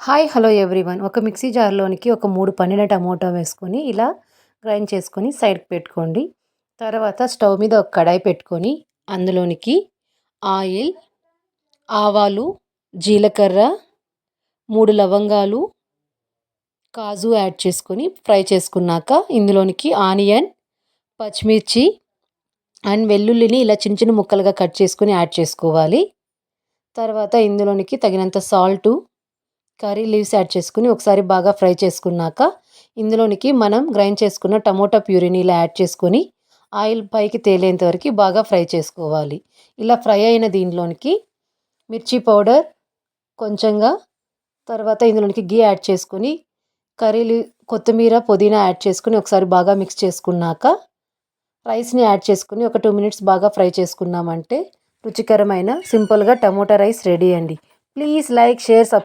Hi hello everyone. ఒక mixie జార్లోనికి ఒక మూడు పండిన టమోటా వేసుకొని ఇలా గ్రైండ్ చేసుకొని సైడ్కి పెట్టుకోండి. తర్వాత స్టవ్ మీద ఒక కడాయి పెట్టుకొని అందులోనికి ఆయిల్ ఆవాలు జీలకర్ర మూడు లవంగాలు కాజు యాడ్ చేసుకొని ఫ్రై చేసుకున్నాక ఇందులోనికి ఆనియన్ పచ్చిమిర్చి అండ్ వెల్లుల్లిని ఇలా చిన్న చిన్న ముక్కలుగా కట్ చేసుకొని యాడ్ చేసుకోవాలి. తర్వాత ఇందులోనికి తగినంత సాల్టు కర్రీ లీవ్స్ యాడ్ చేసుకుని ఒకసారి బాగా ఫ్రై చేసుకున్నాక ఇందులోనికి మనం గ్రైండ్ చేసుకున్న టమోటా ప్యూరీని ఇలా యాడ్ చేసుకొని ఆయిల్ పైకి తేలేంత వరకు బాగా ఫ్రై చేసుకోవాలి. ఇలా ఫ్రై అయిన దీనిలోనికి మిర్చి పౌడర్ కొంచెంగా తర్వాత ఇందులోనికి గీ యాడ్ చేసుకొని కర్రీ కొత్తిమీర పుదీనా యాడ్ చేసుకుని ఒకసారి బాగా మిక్స్ చేసుకున్నాక రైస్ని యాడ్ చేసుకుని ఒక టూ మినిట్స్ బాగా ఫ్రై చేసుకున్నామంటే రుచికరమైన సింపుల్గా టమోటా రైస్ రెడీ అండి. Please like share sub